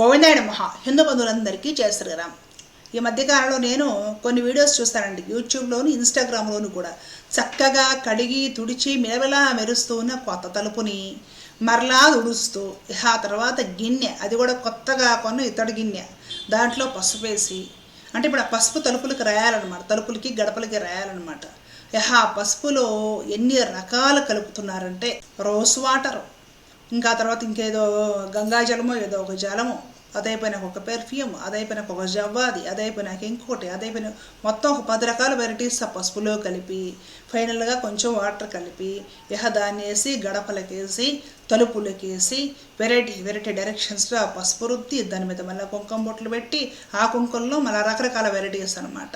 గోవిందాయ మహా హిందూ బంధువులందరికీ చేస్తారు ఈ మధ్యకాలంలో నేను కొన్ని వీడియోస్ చూస్తానండి. యూట్యూబ్లోను ఇన్స్టాగ్రామ్లోను కూడా. చక్కగా కడిగి తుడిచి మెలవెలా మెరుస్తూ ఉన్న కొత్త తలుపుని మరలా తుడుస్తూ ఆ తర్వాత గిన్నె అది కూడా కొత్తగా కొన్న ఇతడు గిన్నె దాంట్లో పసుపు వేసి అంటే ఇప్పుడు ఆ పసుపు తలుపులకి రాయాలన్నమాట. తలుపులకి గడపలకి రాయాలన్నమాట. ఆ పసుపులో ఎన్ని రకాలు కలుపుతున్నారంటే రోస్ వాటర్. ఇంకా తర్వాత ఇంకేదో గంగాజలమో ఏదో ఒక జలము. అదైపోయినాక ఒక పెర్ఫ్యూమ్ అదైపోయినాక ఒక జవ్వాది అదైపోయినాక ఇంకోటి అదైపోయిన మొత్తం ఒక పది రకాల వెరైటీస్ ఆ పసుపులో కలిపి ఫైనల్గా కొంచెం వాటర్ కలిపి ఇహ దాన్ని వేసి గడపలకేసి తలుపులకేసి వెరైటీ వెరైటీ డైరెక్షన్స్లో ఆ పసుపు రుద్ది దాని మీద మళ్ళీ కుంకుమ బొట్లు పెట్టి ఆ కుంకుమలో మళ్ళీ రకరకాల వెరైటీస్ అనమాట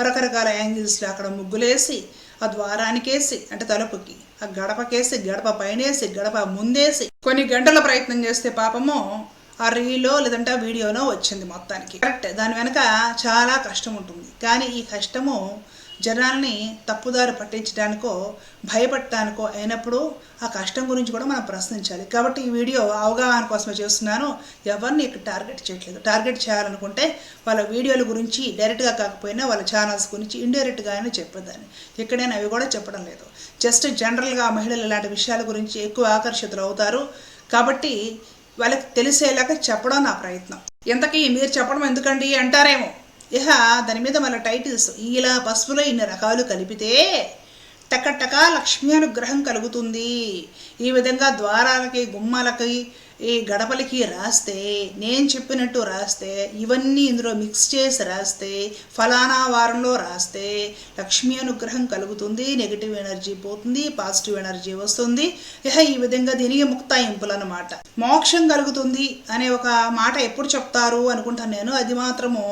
రకరకాల యాంగిల్స్లో అక్కడ ముగ్గులేసి ఆ ద్వారానికేసి అంటే తలుపుకి ఆ గడపకేసి గడప పైనేసి గడప ముందేసి కొన్ని గంటల ప్రయత్నం చేస్తే పాపము ఆ రీలో లేదంటే ఆ వీడియోనో వచ్చింది మొత్తానికి. కరెక్ట్. దాని వెనక చాలా కష్టం ఉంటుంది. కానీ ఈ కష్టము జనాల్ని తప్పుదారి పట్టించడానికో భయపడటానికో అయినప్పుడు ఆ కష్టం గురించి కూడా మనం ప్రశ్నించాలి. కాబట్టి ఈ వీడియో అవగాహన కోసమే చేస్తున్నాను. ఎవరిని ఇక్కడ టార్గెట్ చేయట్లేదు. టార్గెట్ చేయాలనుకుంటే వాళ్ళ వీడియోల గురించి డైరెక్ట్గా కాకపోయినా వాళ్ళ ఛానల్స్ గురించి ఇండైరెక్ట్గా అయినా చెప్పేదాన్ని. ఎక్కడైనా అవి కూడా చెప్పడం లేదు. జస్ట్ జనరల్గా మహిళలు ఇలాంటి విషయాల గురించి ఎక్కువ ఆకర్షితులు అవుతారు. కాబట్టి వాళ్ళకి తెలిసేలాగా చెప్పడం నా ప్రయత్నం. ఇంతకీ మీరు చెప్పడం ఎందుకండి అంటారేమో? ఇహ దాని మీద మన టైటిల్స్ ఇలా పసుపులో ఇన్ని రకాలు కలిపితే టక లక్ష్మీ అనుగ్రహం కలుగుతుంది. ఈ విధంగా ద్వారాలకి గుమ్మాలకి ఈ గడపలకి రాస్తే నేను చెప్పినట్టు రాస్తే ఇవన్నీ ఇందులో మిక్స్ చేసి రాస్తే ఫలానా వారంలో రాస్తే లక్ష్మీ అనుగ్రహం కలుగుతుంది నెగిటివ్ ఎనర్జీ పోతుంది పాజిటివ్ ఎనర్జీ వస్తుంది. ఇహ ఈ విధంగా దీనికి ముక్తాయింపులు అనమాట మోక్షం కలుగుతుంది అనే ఒక మాట ఎప్పుడు చెప్తారు అనుకుంటాను నేను అది మాత్రము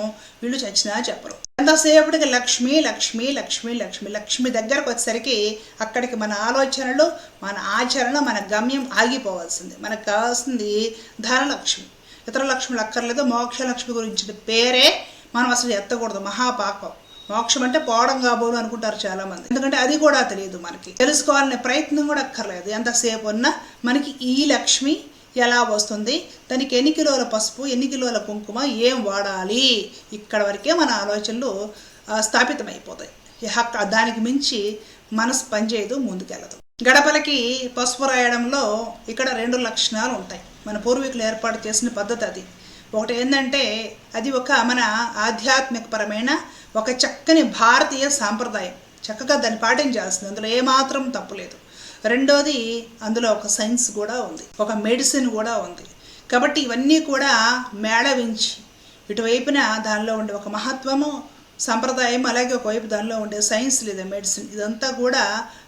వీళ్ళు చచ్చినా చెప్పరు. ఎంతసేపటికి లక్ష్మి లక్ష్మి లక్ష్మి లక్ష్మి లక్ష్మి దగ్గరకు వచ్చేసరికి అక్కడికి మన ఆలోచనలు మన ఆచరణ మన గమ్యం ఆగిపోవాల్సింది. మనకు కావాల్సింది ధనలక్ష్మి. ఇతర లక్ష్ములు అక్కర్లేదు. మోక్ష లక్ష్మి గురించిన పేరే మనం అసలు ఎత్తకూడదు. మహాపాపం. మోక్షం అంటే పోవడం కాబోలు అనుకుంటారు చాలా మంది ఎందుకంటే అది కూడా తెలియదు మనకి. తెలుసుకోవాలనే ప్రయత్నం కూడా అక్కర్లేదు. ఎంతసేపు ఉన్నా మనకి ఈ లక్ష్మి ఎలా వస్తుంది? దానికి ఎన్ని కిలోల పసుపు ఎన్ని కిలోల కుంకుమ ఏం వాడాలి? ఇక్కడ వరకే మన ఆలోచనలు స్థాపితమైపోతాయి. హక్క దానికి మించి మనసు పనిచేయదు ముందుకెళ్ళదు గడపలకి పసుపు రాయడంలో ఇక్కడ రెండు లక్షణాలు ఉంటాయి. మన పూర్వీకులు ఏర్పాటు చేసిన పద్ధతి అది. ఒకటి ఏంటంటే అది ఒక మన ఆధ్యాత్మికపరమైన ఒక చక్కని భారతీయ సాంప్రదాయం. చక్కగా దాన్ని పాటించాల్సింది. అందులో ఏమాత్రం తప్పులేదు రెండోది అందులో ఒక సైన్స్ కూడా ఉంది ఒక మెడిసిన్ కూడా ఉంది. కాబట్టి ఇవన్నీ కూడా మేళవించి ఇటువైపున దానిలో ఉండే ఒక మహత్వము సంప్రదాయం అలాగే ఒకవైపు దానిలో ఉండే సైన్స్ లేదా మెడిసిన్ ఇదంతా కూడా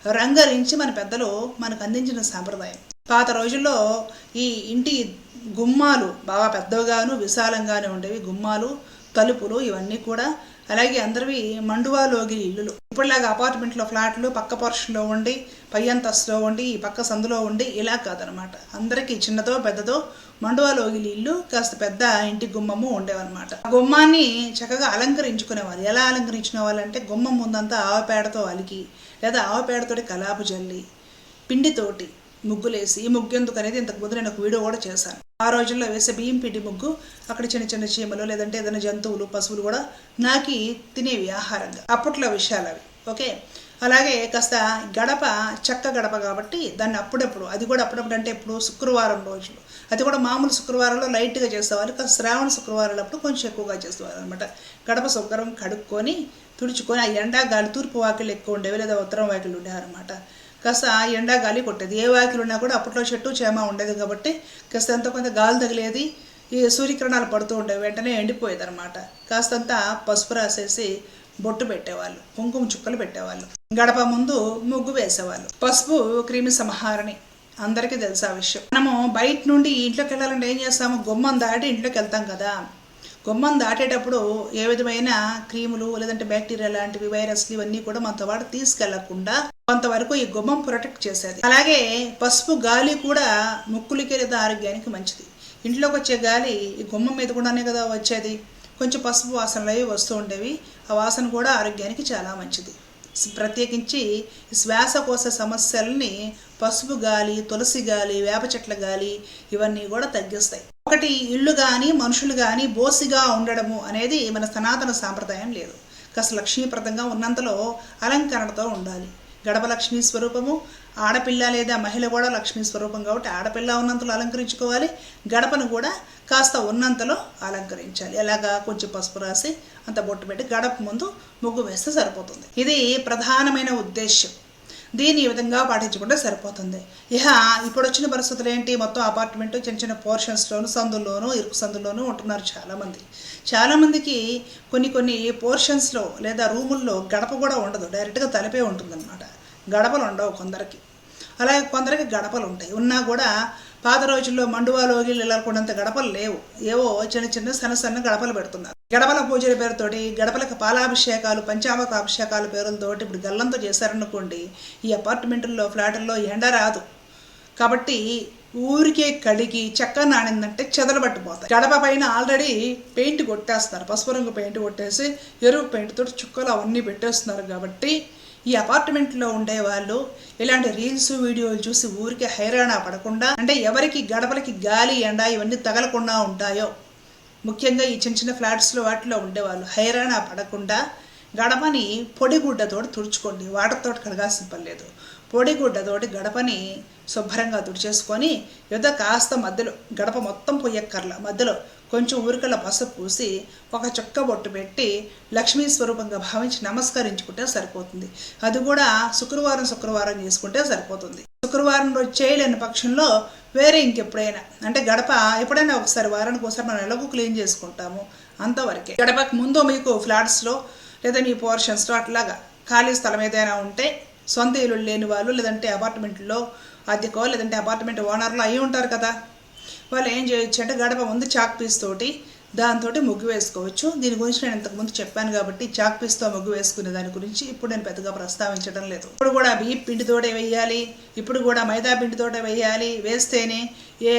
రంగరించి మన పెద్దలు మనకు అందించిన సాంప్రదాయం. పాత రోజుల్లో ఈ ఇంటి గుమ్మాలు బాగా పెద్దవిగాను విశాలంగానే ఉండేవి. గుమ్మాలు తలుపులు ఇవన్నీ కూడా అలాగే అందరివి మండువాలోగి ఇల్లులు. ఇప్పుడులాగా అపార్ట్మెంట్లో ఫ్లాట్లు పక్క పోర్షన్లో ఉండి పై అంతస్తులో ఉండి ఈ పక్క సందులో ఉండి ఇలా కాదనమాట. అందరికీ చిన్నదో పెద్దదో మండువాలోగిలి ఇల్లు కాస్త పెద్ద ఇంటి గుమ్మము ఉండేవన్నమాట. ఆ గుమ్మాన్ని చక్కగా అలంకరించుకునేవారు ఎలా అలంకరించుకునే వాళ్ళంటే గుమ్మం ముందంతా ఆవపేడతో అలికి లేదా ఆవపేడతోటి కలాపు జల్లి పిండితోటి ముగ్గులేసి ఈ ముగ్గు ఎందుకు అనేది ఇంతకుముందు నేను ఒక వీడియో కూడా చేశాను. ఆ రోజుల్లో వేసే బియ్యం పిండి ముగ్గు అక్కడ చిన్న చిన్న చీమలు లేదంటే ఏదైనా జంతువులు పశువులు కూడా నాకి తినేవి ఆహారంగా. అప్పట్లో విషయాలు అవి ఓకే? అలాగే కాస్త గడప చెక్క గడప కాబట్టి దాన్ని అప్పుడప్పుడు అది కూడా అప్పుడప్పుడు అంటే ఇప్పుడు శుక్రవారం రోజులు అది కూడా మామూలు శుక్రవారంలో లైట్గా చేసేవారు కాస్త శ్రావణ శుక్రవారాలప్పుడు కొంచెం ఎక్కువగా చేసేవారు అనమాట గడప శుభ్రం కడుక్కొని తుడుచుకొని ఆ ఎండా గాలి తూర్పు వాకిళ్ళు ఎక్కువ ఉండేవి లేదా ఉత్తరం వాకిళ్ళు ఉండేవారనమాట కాస్త ఎండా గాలి కొట్టేది. ఏ వాకిలు ఉన్నా కూడా అప్పట్లో చెట్టు చేమ ఉండేది కాబట్టి కాస్త ఎంతో కొంత గాలి తగిలేది. ఈ సూర్యకిరణాలు పడుతూ ఉండేవి వెంటనే ఎండిపోయేది అనమాట కాస్తంత పసుపు రాసేసి బొట్టు పెట్టేవాళ్ళు. కుంకుమ చుక్కలు పెట్టేవాళ్ళు. గడప ముందు ముగ్గు వేసేవాళ్ళు. పసుపు క్రిమి సంహారణి. అందరికీ తెలుసు ఆ విషయం. మనము బయట నుండి ఇంట్లోకి వెళ్ళాలంటే ఏం చేస్తాము? గుమ్మం దాటి ఇంట్లోకి వెళ్తాం కదా. గుమ్మం దాటేటప్పుడు ఏ విధమైన క్రీములు లేదంటే బ్యాక్టీరియా లాంటివి వైరస్లు ఇవన్నీ కూడా మనతో పాటు తీసుకెళ్ళకుండా కొంతవరకు ఈ గుమ్మం ప్రొటెక్ట్ చేసేది. అలాగే పసుపు గాలి కూడా ముక్కులకి లేదా ఆరోగ్యానికి మంచిది. ఇంట్లోకి వచ్చే గాలి ఈ గుమ్మం మీద కూడానే కదా వచ్చేది. కొంచెం పసుపు వాసనలు అవి వస్తూ ఉండేవి. ఆ వాసన కూడా ఆరోగ్యానికి చాలా మంచిది. ప్రత్యేకించి శ్వాసకోశ సమస్యల్ని పసుపు గాలి తులసి గాలి వేప చెట్ల గాలి ఇవన్నీ కూడా తగ్గిస్తాయి. ఒకటి ఇళ్ళు కానీ మనుషులు కానీ బోసిగా ఉండడము అనేది మన సనాతన సాంప్రదాయం లేదు. కాస్త లక్ష్మీప్రదంగా ఉన్నంతలో అలంకరణతో ఉండాలి. గడప లక్ష్మీ స్వరూపము ఆడపిల్ల లేదా మహిళ కూడా లక్ష్మీ స్వరూపం కాబట్టి ఆడపిల్ల ఉన్నంతలో అలంకరించుకోవాలి. గడపను కూడా కాస్త ఉన్నంతలో అలంకరించాలి. ఎలాగా? కొంచెం పసుపు రాసి అంత బొట్టు పెట్టి గడప ముందు ముగ్గు వేస్తే సరిపోతుంది. ఇది ప్రధానమైన ఉద్దేశ్యం. దీన్ని ఈ విధంగా పాటించుకుంటే సరిపోతుంది. ఇహ ఇప్పుడు వచ్చిన పరిస్థితులు ఏంటి? మొత్తం అపార్ట్మెంట్ చిన్న చిన్న పోర్షన్స్లోను సందుల్లోనూ ఇరుకు సందుల్లోనూ ఉంటున్నారు చాలామంది. చాలామందికి కొన్ని కొన్ని పోర్షన్స్లో లేదా రూముల్లో గడప కూడా ఉండదు. డైరెక్ట్గా తలపే ఉంటుందన్నమాట. గడపలు ఉండవు కొందరికి. అలాగే కొందరికి గడపలు ఉంటాయి ఉన్నా కూడా పాత రోజుల్లో మండువాలోకి వెళ్ళకుండంత గడపలు లేవు. ఏవో చిన్న చిన్న సన్న సన్న గడపలు పెడుతున్నారు. గడపల పూజల పేరుతోటి గడపలకు పాలాభిషేకాలు పంచామక అభిషేకాల పేరులతోటి ఇప్పుడు గల్లంతో చేశారనుకోండి ఈ అపార్ట్మెంటుల్లో ఫ్లాట్ల్లో ఎండ రాదు. కాబట్టి ఊరికే కడిగి చెక్క నానిందంటే చెదలబట్టిపోతాయి గడప పైన ఆల్రెడీ పెయింట్ కొట్టేస్తారు పసుపు రంగు పెయింట్ కొట్టేసి ఎరువు పెయింట్ తోటి చుక్కలు అవన్నీ పెట్టేస్తున్నారు కాబట్టి ఈ అపార్ట్మెంట్లో ఉండే వాళ్ళు ఇలాంటి రీల్స్ వీడియోలు చూసి ఊరికే హైరాణ పడకుండా అంటే ఎవరికి గడపలకి గాలి ఎండ ఇవన్నీ తగలకుండా ఉంటాయో. ముఖ్యంగా ఈ చిన్న చిన్న ఫ్లాట్స్లో వాటిలో ఉండేవాళ్ళు హైరాణ పడకుండా గడపని పొడిగుడ్డతోటి తుడుచుకోండి వాటర్తో కడగాల్సిన పని లేదు. పొడిగుడ్డతోటి గడపని శుభ్రంగా తుడిచేసుకొని ఏదో కాస్త మధ్యలో గడప మొత్తం పొయ్యక్కర్ల మధ్యలో కొంచెం ఊరికల పసుపు పూసి ఒక చుక్క బొట్టు పెట్టి లక్ష్మీ స్వరూపంగా భావించి నమస్కరించుకుంటే సరిపోతుంది. అది కూడా శుక్రవారం శుక్రవారం చేసుకుంటే సరిపోతుంది. శుక్రవారం రోజు చేయలేని పక్షంలో వేరే ఇంకెప్పుడైనా అంటే గడప ఎప్పుడైనా ఒకసారి వారానికి ఒకసారి మనం ఎలాగో క్లీన్ చేసుకుంటాము అంతవరకే. గడపకు ముందు మీకు ఫ్లాట్స్లో లేదా మీ పోర్షన్స్లో అట్లాగా ఖాళీ స్థలం ఏదైనా ఉంటే సొంత ఇల్లు లేని వాళ్ళు లేదంటే అపార్ట్మెంట్లో అద్దెకో లేదంటే అపార్ట్మెంట్ ఓనర్లు అయి ఉంటారు కదా. వాళ్ళు ఏం చేయొచ్చు అంటే గడప ముందు చాక్ పీస్ తోటి దాంతో ముగ్గు వేసుకోవచ్చు. దీని గురించి నేను ఇంతకుముందు చెప్పాను కాబట్టి చాక్ పీస్తో ముగ్గు వేసుకునే దాని గురించి ఇప్పుడు నేను పెద్దగా ప్రస్తావించడం లేదు. ఇప్పుడు కూడా బియ్య పిండితోటే వేయాలి ఇప్పుడు కూడా మైదా పిండితోటే వేయాలి వేస్తేనే ఏ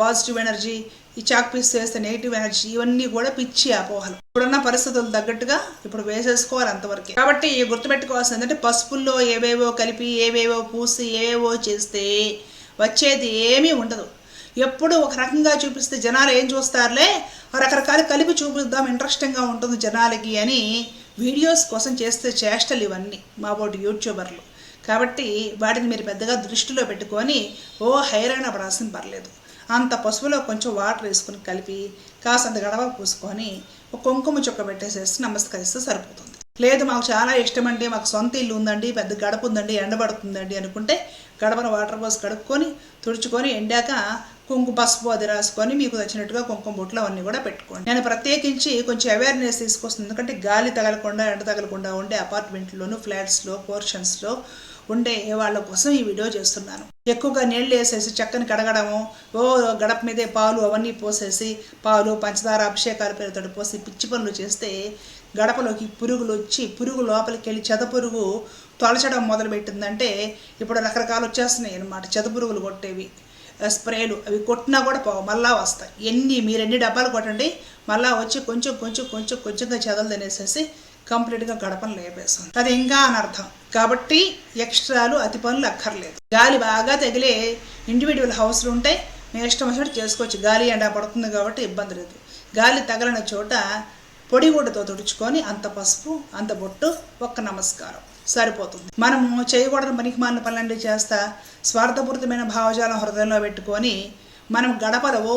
పాజిటివ్ ఎనర్జీ ఈ చాక్ పీస్ వేస్తే నెగిటివ్ ఎనర్జీ ఇవన్నీ కూడా పిచ్చి అపోహలు. ఇప్పుడున్న పరిస్థితులు తగ్గట్టుగా ఇప్పుడు వేసేసుకోవాలి అంతవరకే. కాబట్టి గుర్తుపెట్టుకోవాల్సింది ఏంటంటే పసుపుల్లో ఏవేవో కలిపి ఏవేవో పూసి ఏవేవో చేస్తే వచ్చేది ఏమీ ఉండదు. ఎప్పుడు ఒక రకంగా చూపిస్తే జనాలు ఏం చూస్తారులే? రకరకాలు కలిపి చూపిద్దాం ఇంట్రెస్టింగ్గా ఉంటుంది జనాలకి అని వీడియోస్ కోసం చేస్తే చేష్టలు ఇవన్నీ మా బోటి యూట్యూబర్లు కాబట్టి వాటిని మీరు పెద్దగా దృష్టిలో పెట్టుకొని ఓ హైరాణ పడాల్సిన పర్లేదు. అంత పసుపులో కొంచెం వాటర్ వేసుకుని కలిపి కాసంత గడవ పూసుకొని ఒక కుంకుమ చుక్క పెట్టేసేసి నమస్కరిస్తే సరిపోతుంది. లేదు మాకు చాలా ఇష్టం అండి మాకు సొంత ఇల్లు ఉందండి పెద్ద గడప ఉందండి ఎండబడుతుందండి అనుకుంటే గడపను వాటర్ పోసి కడుక్కొని తుడుచుకొని ఎండాక కుంకుమ పసుపు అది రాసుకొని మీకు వచ్చినట్టుగా కుంకుమ బొట్లు అవన్నీ కూడా పెట్టుకోండి. నేను ప్రత్యేకించి కొంచెం అవేర్నెస్ తీసుకొస్తుంది. ఎందుకంటే గాలి తగలకుండా ఎండ తగలకుండా ఉండే అపార్ట్మెంట్లోను ఫ్లాట్స్లో పోర్షన్స్లో ఉండే వాళ్ళ కోసం ఈ వీడియో చేస్తున్నాను. ఎక్కువగా నీళ్ళు వేసేసి చక్కని కడగడము ఓ గడప మీదే పాలు అవన్నీ పోసేసి పాలు పంచదార అభిషేకాల పేరుతో పోసి పిచ్చి పనులు చేస్తే గడపలోకి పురుగులు వచ్చి పురుగు లోపలికి వెళ్ళి చెద పురుగు తొలచడం మొదలుపెట్టిందంటే ఇప్పుడు రకరకాలు వచ్చేస్తున్నాయి అనమాట చెద పురుగులు కొట్టేవి స్ప్రేలు అవి కొట్టినా కూడా పోవు మళ్ళా వస్తాయి. ఎన్ని మీరు ఎన్ని డబ్బాలు కొట్టండి మళ్ళా వచ్చి కొంచెం కొంచెం కొంచెం కొంచెంగా చెదలు తినేసేసి కంప్లీట్గా గడపను లేపేస్తుంది అది ఇంకా అనర్థం. కాబట్టి ఎక్స్ట్రాలు అతి పనులు అక్కర్లేదు. గాలి బాగా తగిలే ఇండివిజువల్ హౌస్లు ఉంటే మేము ఇష్టం వచ్చినట్టు చేసుకోవచ్చు. గాలి ఎండ పడుతుంది కాబట్టి ఇబ్బంది లేదు. గాలి తగలని చోట పొడిగుడ్డతో తుడుచుకొని అంత పసుపు అంత బొట్టు ఒక్క నమస్కారం. సరిపోతుంది. మనము చేయకూడని పనికి మాలిన పనులన్నీ చేస్తా స్వార్థపూరితమైన భావజాలం హృదయంలో పెట్టుకొని మనం గడపల ఓ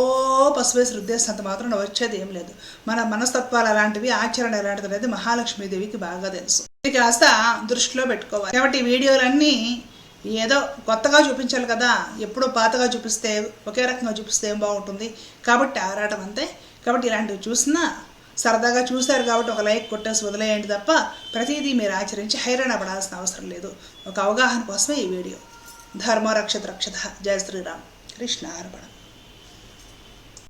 పసుపు రుద్దేసినంత మాత్రం వచ్చేది ఏం లేదు. మన మనస్తత్వాలు అలాంటివి ఆచరణ ఎలాంటిది అనేది మహాలక్ష్మీదేవికి బాగా తెలుసు. ఇది కాస్త దృష్టిలో పెట్టుకోవాలి. కాబట్టి ఈ వీడియోలన్నీ ఏదో కొత్తగా చూపించాలి కదా. ఎప్పుడో పాతగా చూపిస్తే ఒకే రకంగా చూపిస్తే ఏం బాగుంటుంది? కాబట్టి ఆరాటం అంతే. కాబట్టి ఇలాంటివి చూసినా సరదాగా చూశారు కాబట్టి ఒక లైక్ కొట్టేసి వదిలేయండి తప్ప ప్రతిదీ మీరు ఆచరించి హైరాణ పడాల్సిన అవసరం లేదు. ఒక అవగాహన కోసమే ఈ వీడియో. ధర్మ రక్షత రక్షత జయ శ్రీరామ్. కృష్ణ అర్పణ